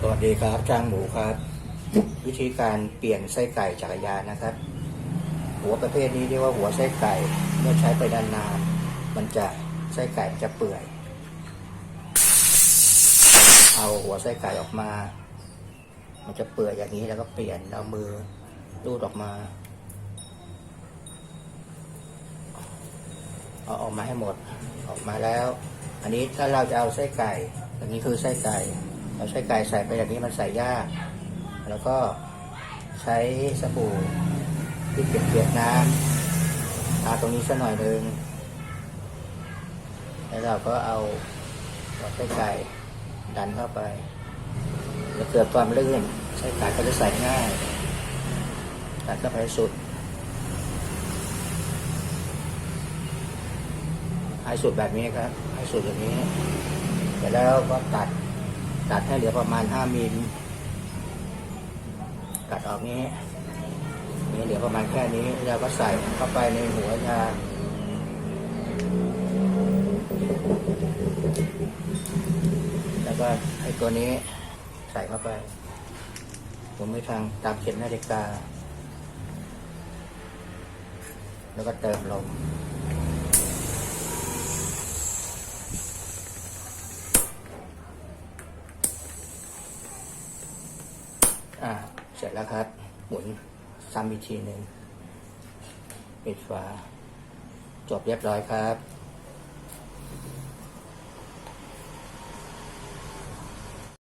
สวัสดีครับจางหมูครับ วิธีการเปลี่ยนไส้ไก่จักรยานนะครับ หัวประเภทนี้เรียกว่าหัวไส้ไก่เมื่อใช้ไปนานๆมันจะไส้ไก่จะเปื่อย เอาหัวไส้ไก่ออกมา มันจะเปื่อยอย่างนี้แล้วก็เปลี่ยนเอามือรูดออกมาเอาออกมาให้หมดออกมาแล้ว อันนี้ถ้าเราจะเอาไส้ไก่อันนี้คือไส้ไก่ เราไส้ไก่ใส่ไปอย่างนี้มันใส่ยาก แล้วก็ใช้สบู่ที่เปียกๆน้ำทาตรงนี้สักหน่อยหนึ่งแล้วเราก็เอาเอาไส้ไก่ดันเข้าไป แล้วเกิดความลื่นไส้ไก่ก็จะใส่ง่ายดันเข้าไปสุดให้สุดแบบนี้ครับให้สุดอย่างนี้ เสร็จแล้วก็ตัด ตัดให้เหลือประมาณห้ามิลตัดออกนี้นี่เหลือประมาณแค่นี้แล้วก็ใส่เข้าไปในหัวยางแล้วก็ให้ตัวนี้ใส่เข้าไป ผมไม่ทางตามเข็มนาฬิกา แล้วก็เติมลม อ่าเสร็จแล้วครับ หมุนซ้ำอีกทีหนึ่งปิดฝาจบเรียบร้อยครับ